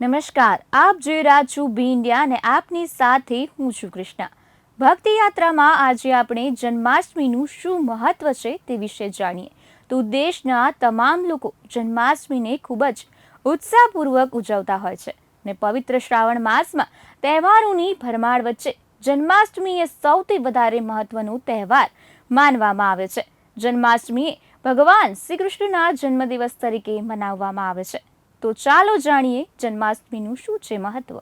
નમસ્કાર, આપ જોઈ રહ્યા છો બી ઇન્ડિયા અને આપની સાથે હું છું કૃષ્ણા. ભક્તિ યાત્રામાં આજે આપણે જન્માષ્ટમીનું શું મહત્વ છે તે વિશે જાણીએ. તો દેશના તમામ લોકો જન્માષ્ટમીને ખૂબ જ ઉત્સાહપૂર્વક ઉજવતા હોય છે ને પવિત્ર શ્રાવણ માસમાં તહેવારોની ભરમાર વચ્ચે જન્માષ્ટમી એ સૌથી વધારે મહત્વનો તહેવાર માનવામાં આવે છે. જન્માષ્ટમી ભગવાન શ્રી કૃષ્ણના જન્મદિવસ તરીકે મનાવવામાં આવે છે. તો ચાલો જાણીએ જન્માષ્ટમીનું શું છે મહત્વ.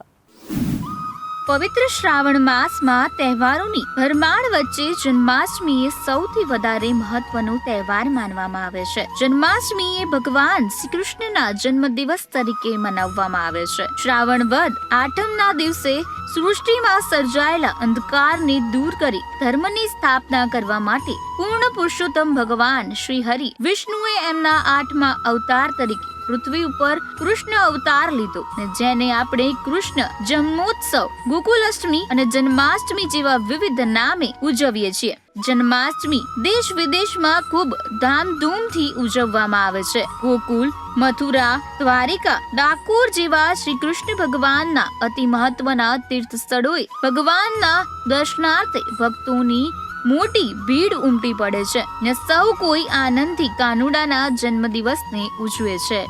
પવિત્ર શ્રાવણ માસમાં તહેવારોની ભરમાણ વચ્ચે જન્માષ્ટમી એ સૌથી વધારે મહત્વનો તહેવાર માનવામાં આવે છે. જન્માષ્ટમી એ ભગવાન શ્રી કૃષ્ણના જન્મદિવસ તરીકે મનાવવામાં આવે છે. શ્રાવણ વદ આઠમના દિવસે સૃષ્ટિમાં સર્જાયેલા અંધકારને દૂર કરી ધર્મની સ્થાપના કરવા માટે પૂર્ણ પુરુષોત્તમ ભગવાન શ્રી હરિ વિષ્ણુએ એમના આઠમા અવતાર તરીકે પૃથ્વી ઉપર કૃષ્ણ અવતાર લીધો ને જેને આપણે કૃષ્ણ જન્મોત્સવ, ગોકુલાષ્ટમી અને જન્માષ્ટમી જેવા વિવિધ નામે ઉજવીએ છીએ. જન્માષ્ટમી દેશ વિદેશમાં ખૂબ ધામધૂમથી ઉજવવામાં આવે છે. ગોકુલ, મથુરા, દ્વારિકા, ડાકોર જેવા શ્રી કૃષ્ણ ભગવાનના અતિ મહત્વના તીર્થ સ્થળોએ ભગવાનના દર્શનાર્થે ભક્તોની મોટી ભીડ ઉમટી પડે છે ને સૌ કોઈ આનંદથી કાનુડાના જન્મદિવસને ઉજવે છે.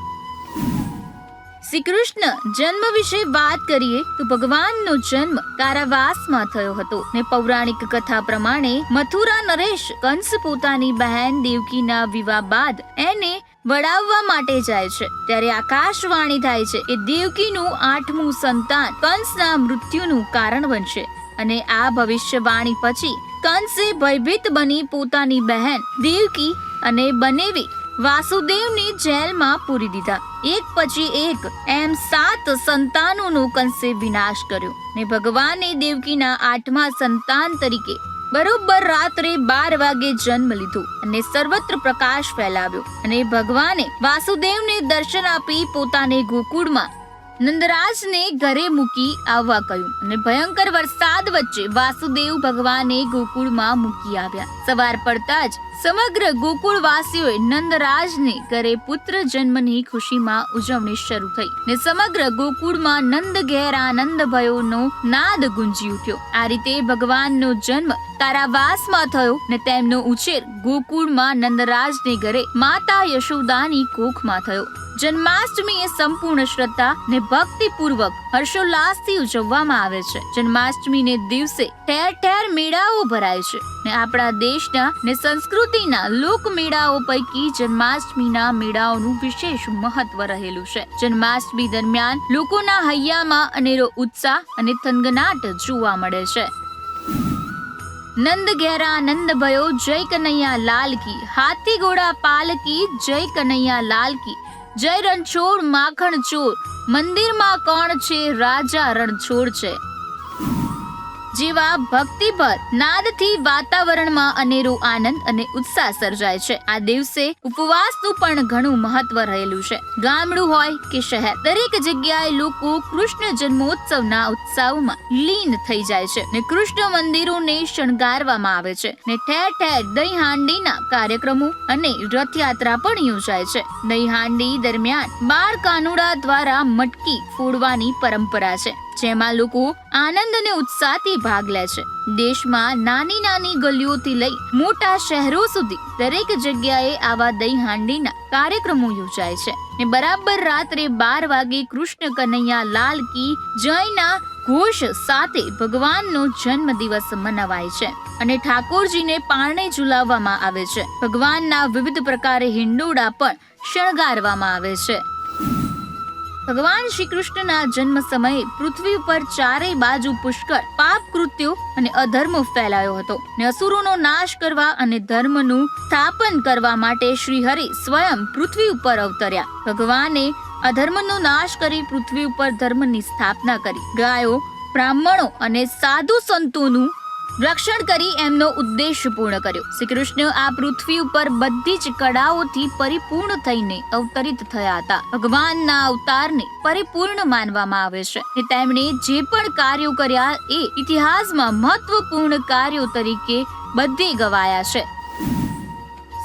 શ્રી કૃષ્ણ જન્મ વિશે વાત કરીએ તો ભગવાનનો જન્મ કારાવાસમાં થયો હતો ને પૌરાણિક કથા પ્રમાણે મથુરા નરેશ કંસ પોતાની બહેન દેવકીના વિવાહ બાદ એને વડાવવા માટે જાય છે. ત્યારે આકાશવાણી થાય છે એ દેવકીનું આઠમું સંતાન કંસના મૃત્યુનું કારણ બનશે અને આ ભવિષ્યવાણી પછી કંસે ભયભીત બની પોતાની બહેન દેવકી અને બનેવી વાસુદેવને જેલમાં પૂરી દીધા. એક પછી એક એમ સાત સંતાનોનો કંસે વિનાશ કર્યો ને ભગવાને દેવકીના આઠમા સંતાન તરીકે બરોબર રાત્રે બાર વાગે જન્મ લીધો અને સર્વત્ર પ્રકાશ ફેલાવ્યો અને ભગવાને વાસુદેવને દર્શન આપી પોતાને ગોકુળમાં નંદરાજને ઘરે મૂકી આવવા કહ્યું અને ભયંકર વરસાદ વચ્ચે વાસુદેવ ભગવાને ગોકુળમાં મૂકી આવ્યા. સવાર પડતા જ સમગ્ર ગોકુળ વાસીઓએ નંદરાજને ઘરે પુત્ર જન્મની ખુશીમાં ઉજવણી શરૂ થઈ ને સમગ્ર ગોકુળમાં નંદ ઘેર આનંદ ભયોનો નાદ ગુંજી ઉઠ્યો. આ રીતે ભગવાનનો જન્મ તારાવાસમાં થયો ને તેમનો ઉછેર ગોકુળમાં નંદરાજને ઘરે માતા યશોદાની કોખમાં થયો. જન્માષ્ટમી એ સંપૂર્ણ શ્રદ્ધા ને ભક્તિ પૂર્વક હર્ષોલ્લાસથી ઉજવવામાં આવે છે. જન્માષ્ટમીને દિવસે ઠેર ઠેર મેળાઓ ભરાય છે. ને આપણા દેશના ને સંસ્કૃતિના લોક મેળાઓ પૈકી જન્માષ્ટમીના મેળાઓનું વિશેષ મહત્વ રહેલું છે. જન્માષ્ટમી દરમિયાન લોકોના હૈયામાં અનેરો ઉત્સાહ અને થનગનાટ જોવા મળે છે. નંદ ઘેરા નંદ ભયો, જય કનૈયા લાલ કી. હાથી ઘોડા પાલકી જય કનૈયા લાલ કી. જય રણછોડ માખણ ચોર. મંદિરમાં કોણ છે? રાજા રણછોડ છે. જેવા ભક્તિભર, નાદથી વાતાવરણમાં અનેરો આનંદ અને ઉત્સાહ સર્જાય છે. આ દિવસે ઉપવાસનું પણ ઘણું મહત્વ રહેલું છે. ગામડું હોય કે શહેર, દરેક જગ્યાએ લોકો કૃષ્ણ જન્મોત્સવના ઉત્સવમાં લીન થઈ જાય છે ને કૃષ્ણ મંદિરોને શણગારવામાં આવે છે ને ઠેર ઠેર દહીં હાંડીના કાર્યક્રમો અને રથયાત્રા પણ યોજાય છે. દહીં હાંડી દરમિયાન બાળ કાનુડા દ્વારા મટકી ફોડવાની પરંપરા છે. જેમાં લોકો આનંદ અને ઉત્સાહથી ભાગ લે છે. દેશમાં નાની નાની ગલીઓથી લઈ મોટા શહેરો સુધી દરેક જગ્યાએ આવા દહીં હાંડીના કાર્યક્રમો યોજાય છે. ને બરાબર રાત્રે બાર વાગે કૃષ્ણ કનૈયા લાલ કી જયના ઘોષ સાથે ભગવાનનો જન્મ દિવસ મનાવાય છે અને ઠાકોરજીને પારણે ઝુલાવવામાં આવે છે. ભગવાનના વિવિધ પ્રકારે હિંડોળા પણ શણગારવામાં આવે છે. ભગવાન શ્રી કૃષ્ણના જન્મ સમયે પૃથ્વી ઉપર ચારેય બાજુ પુષ્કળ પાપ કૃત્યો અને અધર્મ ફેલાયો હતો. ને અસુરોનો નાશ કરવા અને ધર્મનું સ્થાપન કરવા માટે શ્રી હરિ સ્વયં પૃથ્વી ઉપર અવતર્યા. ભગવાને અધર્મનો નાશ કરી પૃથ્વી ઉપર ધર્મની સ્થાપના કરી. ગાયો, બ્રાહ્મણો અને સાધુ સંતોનું રક્ષણ કરી એમનો ઉદ્દેશ પૂર્ણ કર્યો. શ્રી કૃષ્ણ આ પૃથ્વી ઉપર બધી જ કળાઓથી પરિપૂર્ણ થઈને અવતરિત થયા હતા. ભગવાનના અવતારને પરિપૂર્ણ માનવામાં આવે છે. ને તેમણે જે પણ કાર્યો કર્યા એ ઇતિહાસમાં મહત્વપૂર્ણ કાર્યો તરીકે બધે ગવાયા છે.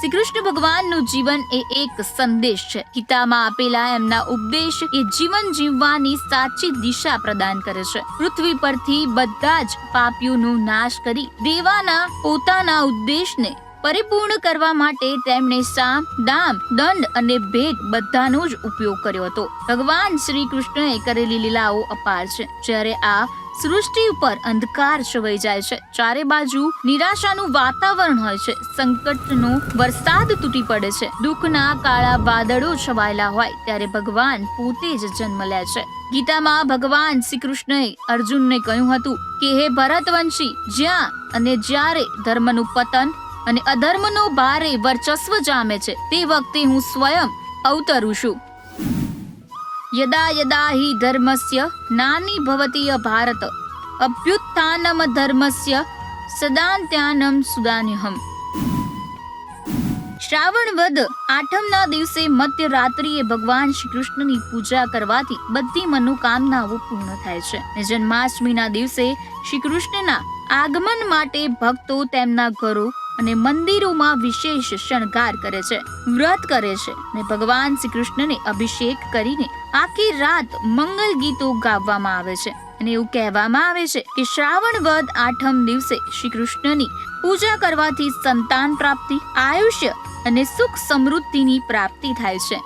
શ્રી કૃષ્ણ ભગવાનનું જીવન એ એક સંદેશ છે. ગીતામાં આપેલા એમના ઉપદેશ એ જીવન જીવવાની સાચી દિશા પ્રદાન કરે છે. પૃથ્વી પરથી બધા જ પાપીઓનો નાશ કરી દેવાના પોતાના ઉદ્દેશને પરિપૂર્ણ કરવા માટે તેમણે સામ, દામ, દંડ અને ભેદ બધાનો જ ઉપયોગ કર્યો હતો. ભગવાન શ્રી કૃષ્ણએ કરેલી લીલાઓ અપાર છે. જ્યારે આ સૃષ્ટિ ઉપર અંધકાર છવાઈ જાય છે. ચારે બાજુ નિરાશાનું વાતાવરણ હોય છે. સંકટનો વરસાદ તૂટી પડે છે. દુઃખના કાળા વાદળો છવાયેલા હોય ત્યારે ભગવાન પોતે જ જન્મ લે છે. ગીતામાં ભગવાન શ્રી કૃષ્ણએ અર્જુનને કહ્યું હતું કે, હે ભરતવંશી, જ્યાં અને જ્યારે ધર્મનું પતન અને અધર્મનો ભારે વર્ચસ્વ જામે છે, તે વખતે હું સ્વયં અવતરું છું. યદા યદા હિ ધર્મસ્ય નાની ભવતીય ભારત અભ્યુત્થાનમ ધર્મસ્ય સદાંત્યાનમ સુદાન્યહમ શ્રાવણ વદ આઠમના દિવસે મધ્યરાત્રિએ ભગવાન શ્રી કૃષ્ણની પૂજા કરવાથી બધી મનોકામનાઓ પૂર્ણ થાય છે અને જન્માષ્ટમીના દિવસે શ્રી કૃષ્ણના આગમન માટે ભક્તો તેમના ઘરો અને મંદિરોમાં વિશેષ શણગાર કરે છે, વ્રત કરે છે અને ભગવાન શ્રી કૃષ્ણને અભિષેક કરીને આખી રાત મંગલ ગીતો ગાવામાં આવે છે. અને એવું કહેવામાં આવે છે કે શ્રાવણ વદ આઠમ દિવસે શ્રી કૃષ્ણની પૂજા કરવાથી સંતાન પ્રાપ્તિ, આયુષ્ય અને સુખ સમૃદ્ધિની પ્રાપ્તિ થાય છે.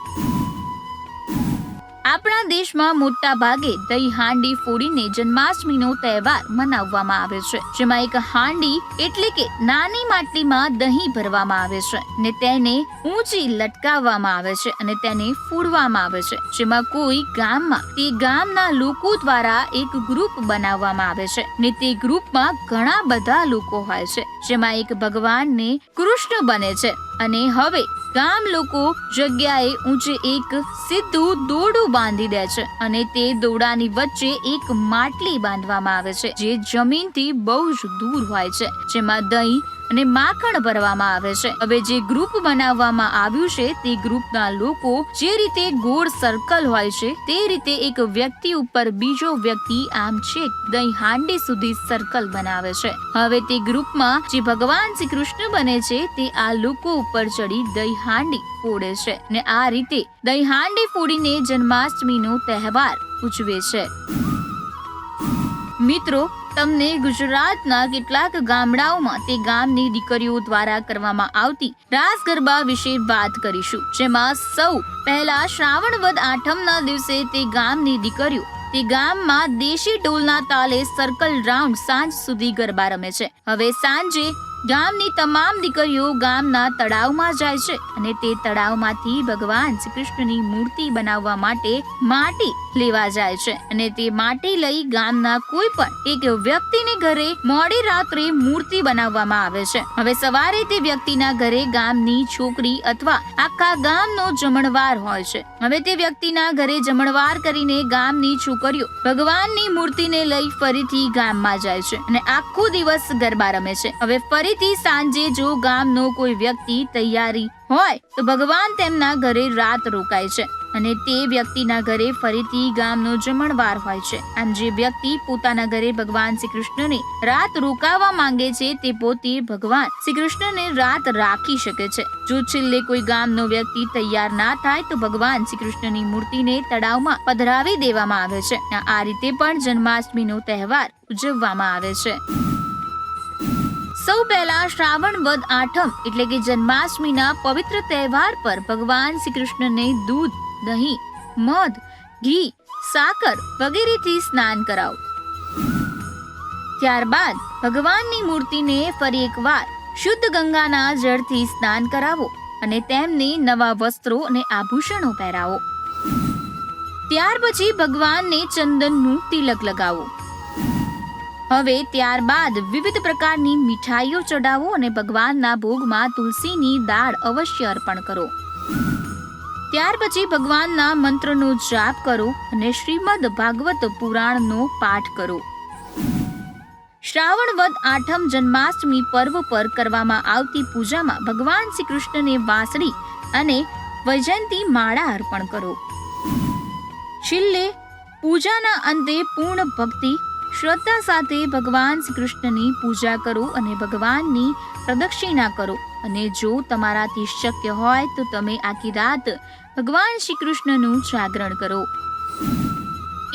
આપણા દેશમાં મોટા ભાગે દહીં હાંડી ફોડીને જન્માષ્ટમીનો તહેવાર મનાવવામાં આવે છે. જેમાં એક હાંડી એટલે કે નાની માટલીમાં દહીં ભરવામાં આવે છે ને તેને ઊંચી લટકાવવામાં આવે છે અને તેને ફોડવામાં આવે છે. જેમાં કોઈ ગામમાં, તે ગામના લોકો દ્વારા એક ગ્રુપ બનાવવામાં આવે છે ને તે ગ્રુપમાં ઘણા બધા લોકો હોય છે. જેમાં એક ભગવાનને કૃષ્ણ બને છે અને હવે ગામ લોકો જગ્યાએ ઊંચે એક સીધું દોરડું બાંધી દે છે અને તે દોરડાની વચ્ચે એક માટલી બાંધવામાં આવે છે, જે જમીનથી બહુ જ દૂર હોય છે, જેમાં દહીં અને માખણ ભરવામાં આવે છે. હવે જે ગ્રુપ બનાવવામાં આવ્યું છે, તે ગ્રુપના લોકો જે રીતે ગોળ સર્કલ હોય છે, તે રીતે એક વ્યક્તિ ઉપર બીજો વ્યક્તિ આમ છે, દહીં હાંડી સુધી સર્કલ બનાવે છે. હવે તે ગ્રુપમાં જે ભગવાન શ્રી કૃષ્ણ બને છે, તે આ લોકો ઉપર ચડી દહીં હાંડી ફોડે છે ને આ રીતે દહીં હાંડી ફોડીને જન્માષ્ટમીનો તહેવાર ઉજવે છે. મિત્રો, તમને ગુજરાતના કેટલાક ગામડાઓમાં તે ગામની દીકરીઓ દ્વારા કરવામાં આવતી રાસ ગરબા વિશે વાત કરીશું, જેમાં સૌ પહેલા શ્રાવણ વદ આઠમના દિવસે તે ગામની દીકરીઓ તે ગામમાં દેશી ઢોલના તાલે સર્કલ રાઉન્ડ સાંજ સુધી ગરબા રમે છે. હવે સાંજે ગામની તમામ દીકરીઓ ગામના તળાવમાં જાય છે અને તે તળાવમાંથી ભગવાન શ્રી કૃષ્ણની મૂર્તિ બનાવવા માટે માટી લેવા જાય છે અને તે માટી લઈ ગામના કોઈ પણ એક વ્યક્તિને ઘરે મોડી રાત્રે મૂર્તિ બનાવવામાં આવે છે. હવે સવારે તે વ્યક્તિના ઘરે ગામની છોકરી અથવા આખા ગામનો જમણવાર હોય છે. હવે તે વ્યક્તિના ઘરે જમણવાર કરીને ગામની છોકરીઓ ભગવાનની મૂર્તિને લઈ ફરીથી ગામમાં જાય છે અને આખો દિવસ ગરબા રમે છે. હવે ફરીથી સાંજે જો ગામનો કોઈ વ્યક્તિ તૈયારી હોય, તો ભગવાન તેમના ઘરે રાત રોકાય છે અને તે વ્યક્તિના ઘરે ફરીથી ગામનો જમણવાર હોય છે. આમ જે વ્યક્તિ પોતાના ઘરે ભગવાન શ્રી કૃષ્ણને રાત રોકાવા માંગે છે, તે પોતે ભગવાન શ્રી કૃષ્ણને રાત રાખી શકે છે. જો છેલ્લે કોઈ ગામનો વ્યક્તિ તૈયાર ના થાય, તો ભગવાન શ્રી કૃષ્ણની મૂર્તિને તળાવમાં પધરાવી દેવામાં આવે છે. આ રીતે પણ જન્માષ્ટમીનો તહેવાર ઉજવવામાં આવે છે. સૌ પહેલા શ્રાવણ વદ આઠમ, એટલે કે જન્માષ્ટમીના પવિત્ર તહેવાર પર ભગવાન શ્રી કૃષ્ણને દૂધ, દહીં, મધ, ઘી, સાકર વગેરેથી સ્નાન કરાવો. ત્યારબાદ ભગવાનની મૂર્તિને ફરી એકવાર શુદ્ધ ગંગાના જળથી સ્નાન કરાવો અને તેમને નવા વસ્ત્રો અને આભૂષણો પહેરાવો. ત્યાર પછી ભગવાનને ચંદનનું તિલક લગાવો. હવે ત્યારબાદ વિવિધ પ્રકારની મીઠાઈઓ ચડાવો અને ભગવાનના ભોગમાં તુલસીની દાળ અવશ્ય અર્પણ કરો. ત્યાર પછી ભગવાનના મંત્રનો જાપ કરો અને શ્રીમદ ભાગવત પુરાણનો પાઠ કરો. શ્રાવણ વદ આઠમ જન્માષ્ટમી પર્વ પર કરવામાં આવતી પૂજામાં ભગવાન શ્રી કૃષ્ણને વાંસળી અને વૈજયંતી માળા અર્પણ કરો. છેલ્લે પૂજાના અંતે પૂર્ણ ભક્તિ શ્રદ્ધા સાથે ભગવાન શ્રી કૃષ્ણની પૂજા કરો અને ભગવાનની પ્રદક્ષિણા કરો. અને જો તમારાથી શક્ય હોય તો તમે આખી રાત ભગવાન શ્રી કૃષ્ણનું જાગરણ કરો.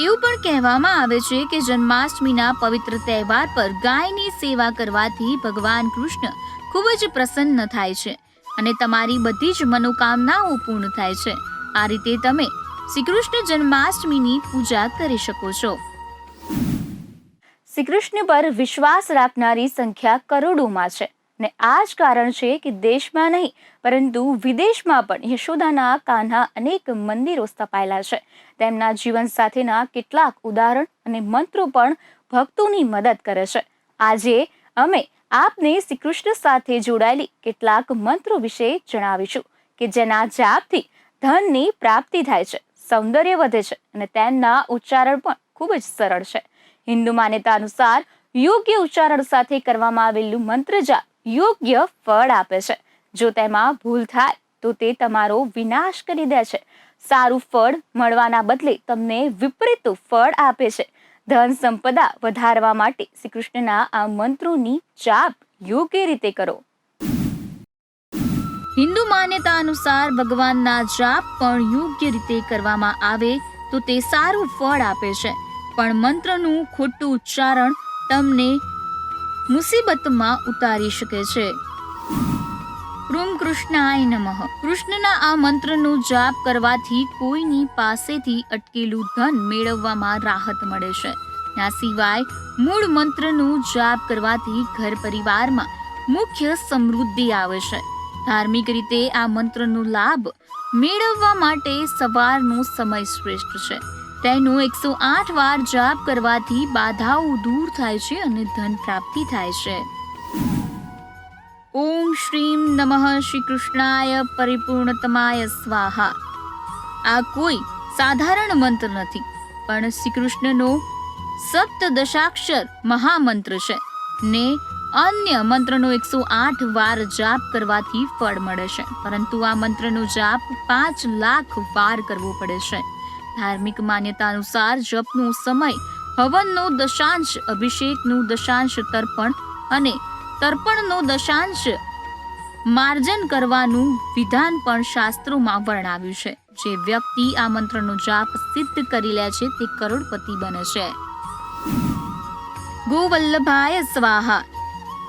એવું પણ કહેવામાં આવે છે કે જન્માષ્ટમીના પવિત્ર તહેવાર પર ગાયની સેવા કરવાથી ભગવાન કૃષ્ણ ખૂબ જ પ્રસન્ન થાય છે અને તમારી બધી જ મનોકામનાઓ પૂર્ણ થાય છે. આ રીતે તમે શ્રી કૃષ્ણ જન્માષ્ટમીની પૂજા કરી શકો છો. શ્રી કૃષ્ણ પર વિશ્વાસ રાખનારી સંખ્યા કરોડોમાં છે. ને આ જ કારણ છે કે દેશમાં નહીં, પરંતુ વિદેશમાં પણ યશોદાના કાન્હા અનેક મંદિરો સ્થપાયેલા છે. તેમના જીવન સાથેના કેટલાક ઉદાહરણ અને મંત્રો પણ ભક્તોની મદદ કરે છે. આજે અમે આપને શ્રી કૃષ્ણ સાથે જોડાયેલી કેટલાક મંત્રો વિશે જણાવીશું કે જેના જાપથી ધનની પ્રાપ્તિ થાય છે, સૌંદર્ય વધે છે અને તેમના ઉચ્ચારણ પણ ખૂબ જ સરળ છે. હિન્દુ માન્યતા અનુસાર યોગ્ય ઉચ્ચારણ સાથે કરવામાં આવેલું મંત્ર જાપ યોગ્ય ફળ આપે છે. જો તેમાં ભૂલ થાય, તો તે તમારો વિનાશ કરી દે છે. સારું ફળ મળવાના બદલે તમને વિપરીત ફળ આપે છે. ધન સંપદા વધારવા માટે શ્રી કૃષ્ણના આ મંત્રોની જાપ યોગ્ય રીતે કરો. હિન્દુ માન્યતા અનુસાર ભગવાનના જાપ પણ યોગ્ય રીતે કરવામાં આવે તો તે સારું ફળ આપે છે. પણ મંત્રનું ખોટું ઉચ્ચારણ તમને મુસીબતમાં ઉતારી શકે છે. કૃમ કૃષ્ણાય નમઃ. કૃષ્ણના આ મંત્રનો જાપ કરવાથી કોઈની પાસેથી અટકેલું ધન મેળવવામાં રાહત મળે છે. આ સિવાય મૂળ મંત્રનું જાપ કરવાથી ઘર પરિવારમાં મુખ્ય સમૃદ્ધિ આવે છે. ધાર્મિક રીતે આ મંત્રનો લાભ મેળવવા માટે સવારનો સમય શ્રેષ્ઠ છે. તેનો એકસો આઠ વાર જાપ કરવાથી બાધાઓ દૂર થાય છે અને ધન પ્રાપ્તિ થાય છે. ઓમ શ્રીમ નમઃ શ્રી કૃષ્ણાય પરિપૂર્ણતમાય સ્વાહા. આ કોઈ સાધારણ મંત્ર નથી, પણ શ્રી કૃષ્ણનો સપ્તદશાક્ષર મહામંત્ર છે ને અન્ય મંત્રનો એકસો આઠ વાર જાપ કરવાથી ફળ મળે છે, પરંતુ આ મંત્રનો જાપ પાંચ લાખ વાર કરવો પડે છે. ધાર્મિક માન્યતા અનુસાર જપનો સમય, હવનનો દશાંશ, અભિષેકનું દશાંશ તર્પણ અને તર્પણનો દશાંશ માર્જન કરવાનું વિધાન પણ શાસ્ત્રોમાં વર્ણવ્યું છે. જે વ્યક્તિ આ મંત્રનો જાપ સિદ્ધ કરી લે છે તે કરોડપતિ બને છે. ગોવલ્લભાય સ્વાહા.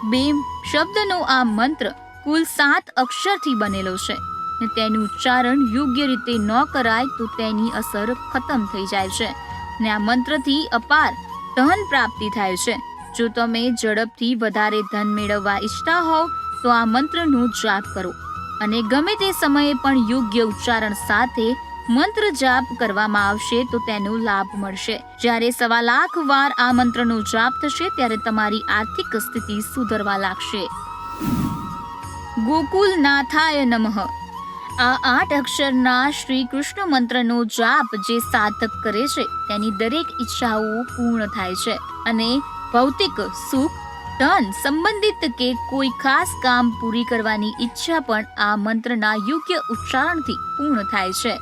બે શબ્દનો આ મંત્ર કુલ સાત અક્ષરથી બનેલો છે. ને તેનું ઉચ્ચારણ યોગ્ય રીતે ન કરાય તો તેની અસર ખતમ થઈ જાય છે. ને આ મંત્રથી અપાર ધન પ્રાપ્તિ થાય છે. જો તમે ઝડપથી વધારે ધન મેળવવા ઈચ્છતા હોવ, તો આ મંત્રનો જાપ કરો. અને ગમે તે સમયે પણ યોગ્ય ઉચ્ચારણ સાથે મંત્ર જાપ કરવામાં આવશે તો તેનો લાભ મળશે. જ્યારે સવા લાખ વાર આ મંત્રનો જાપ થશે, ત્યારે તમારી આર્થિક સ્થિતિ સુધરવા લાગશે. ગોકુલ નાથાય નમઃ. આ આઠ અક્ષરના શ્રી કૃષ્ણ મંત્રનો જાપ જે સાધક કરે છે, તેની દરેક ઈચ્છાઓ પૂર્ણ થાય છે અને ભૌતિક સુખ, ધન સંબંધિત કે કોઈ ખાસ કામ પૂરી કરવાની ઈચ્છા પણ આ મંત્રના યોગ્ય ઉચ્ચારણથી પૂર્ણ થાય છે.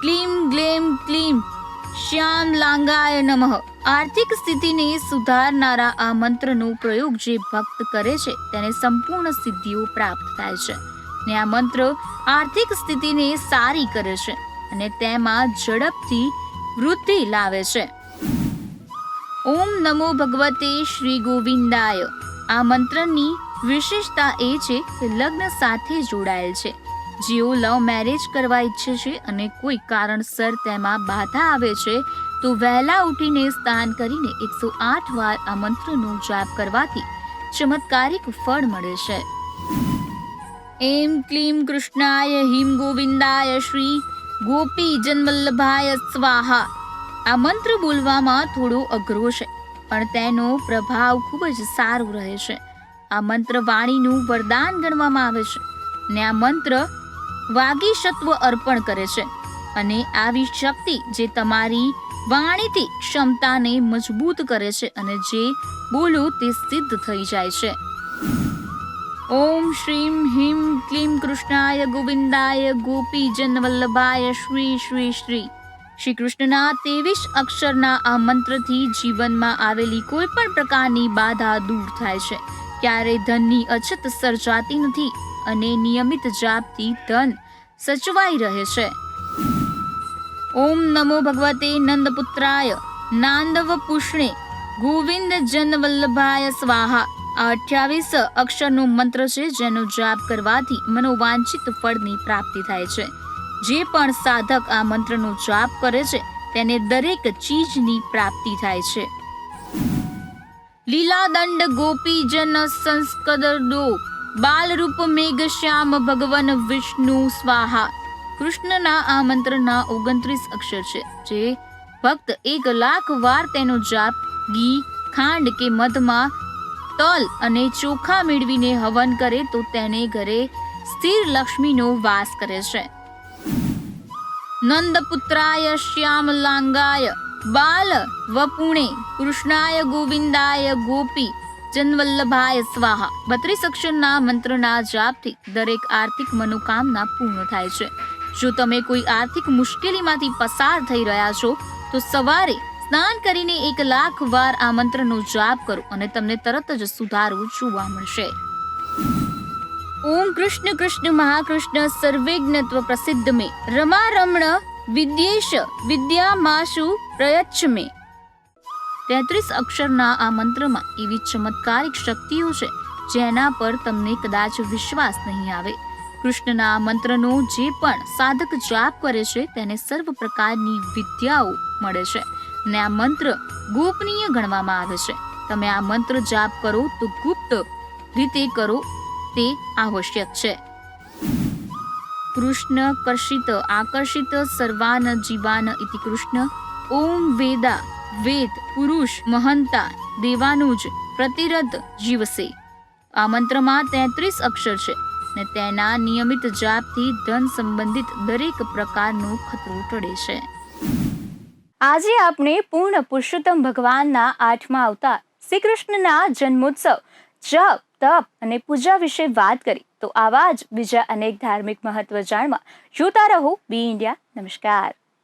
ક્લીમ, ગ્લેમ, ક્લીમ. શ્યામ લાંગાય નમઃ. આર્થિક સ્થિતિને સુધારનારા આ મંત્રનો પ્રયોગ જે ભક્ત કરે છે, તેને સંપૂર્ણ સિદ્ધિઓ પ્રાપ્ત થાય છે. ને આ મંત્ર આર્થિક સ્થિતિને સારી કરે છે અને તેમાં ઝડપથી વૃદ્ધિ લાવે છે. ઓમ નમો ભગવતે શ્રી ગોવિંદાય. આ મંત્રની વિશેષતા એ છે કે લગ્ન સાથે જોડાયેલ છે. જેઓ લવ મેરેજ કરવા ઈચ્છે છે અને કોઈ કારણસર તેમાં બાધા આવે છે, તો વહેલા ઉઠીને સ્નાન કરીને એકસો આઠ વાર આ મંત્રનો જાપ કરવાથી ચમત્કારિક ફળ મળે છે. એમ ક્લીમ કૃષ્ણાય હિમ ગોવિંદાય શ્રી ગોપી જનવલ્લભાય સ્વાહા આ મંત્ર બોલવામાં થોડો અઘરો છે પણ તેનો પ્રભાવ ખૂબ જ સારો રહે છે આ મંત્ર વાણીનું વરદાન ગણવામાં આવે છે ને આ મંત્ર વાગીશત્વ અર્પણ કરે છે અને આવી શક્તિ જે તમારી વાણીથી ક્ષમતાને મજબૂત કરે છે અને જે બોલો તે સિદ્ધ થઈ જાય છે ઓમ શ્રીમ હિમ ક્લીમ કૃષ્ણાય ગોવિંદાય ગોપી જન વલ્લભાય શ્રી શ્રી શ્રી શ્રી કૃષ્ણના ત્રેવીસ અક્ષરના આ મંત્રથી જીવનમાં આવેલી કોઈ પણ પ્રકારની બાધા દૂર થાય છે. ક્યારેય ધનની અછત સર્જાતી નથી અને નિયમિત જાપથી ધન સચવાઈ રહે છે. ઓમ નમો ભગવતે નંદપુત્રાય નાંદવ પુષ્ણે ગોવિંદ જન વલ્લભાય સ્વાહા આ અઠ્યાવીસ અક્ષરનો મંત્ર છે, જેનો જાપ કરવાથી મનોવાંછિત ફળની પ્રાપ્તિ થાય છે. જે પણ સાધક આ મંત્રનો જાપ કરે છે, તેને દરેક ચીજની પ્રાપ્તિ થાય છે. લીલાદંડ ગોપીજન સંસ્કદો બાલરૂપ મેઘ શ્યામ ભગવાન વિષ્ણુ સ્વાહા. કૃષ્ણના આ મંત્રના ઓગણત્રીસ અક્ષર છે, જે ભક્ત એક લાખ વાર તેનો જાપ ઘી ખાંડ કે મધમાં તલ અને ચોખા મેળવીને હવન કરે તો તેને ઘરે સ્થિર લક્ષ્મીનો વાસ કરે છે. નંદપુત્રાય શ્યામલાંગાય, બાલ વપુણે, કૃષ્ણાય ગોવિંદાય ગોપી, જનવલ્લભાય સ્વાહા. બત્રીસ અક્ષરના મંત્રના જાપથી દરેક આર્થિક મનોકામના પૂર્ણ થાય છે. જો તમે કોઈ આર્થિક મુશ્કેલીમાંથી પસાર થઈ રહ્યા છો, તો સવારે સ્નાન કરીને એક લાખ વાર આ મંત્રનો જાપ કરો અને તમને તરત જ સુધારો જોવા મળશે. ઓમ કૃષ્ણ કૃષ્ણ મહાકૃષ્ણ સર્વેજ્ઞત્વ પ્રસિદ્ધ મે. રમા રમણ વિદ્યેશ વિદ્યામાશુ પ્રયચ્છ મે. તેત્રીસ અક્ષરના આ મંત્રમાં એવી ચમત્કારિક શક્તિઓ છે, જેના પર તમને કદાચ વિશ્વાસ નહીં આવે. કૃષ્ણના મંત્રનો જે પણ સાધક જાપ કરે છે, તેને સર્વ પ્રકારની વિદ્યાઓ મળે છે. અને આ મંત્ર ગોપનીય ગણવામાં આવે છે. તમે આ મંત્ર જાપ કરો તો ગુપ્ત રીતે કરો તે આવશ્યક છે. કૃષ્ણ કર્ષિત આકર્ષિત સર્વાન જીવાન ઇતિ કૃષ્ણ. ઓમ વેદા વેદ પુરુષ મહંતા દેવાનુજ પ્રતિરથ જીવસે. આ મંત્રમાં તેત્રીસ અક્ષર છે ને તેના નિયમિત જાપથી ધન સંબંધિત દરેક પ્રકારનો ખતરો ટળે છે. આજે આપણે પૂર્ણ પુરુષોત્તમ ભગવાનના આઠમા અવતાર શ્રી કૃષ્ણના જન્મોત્સવ, જપ, તપ અને પૂજા વિશે વાત કરી. તો આવા જ બીજા અનેક ધાર્મિક મહત્વ જાણવા જોતા રહો. Be India. નમસ્કાર.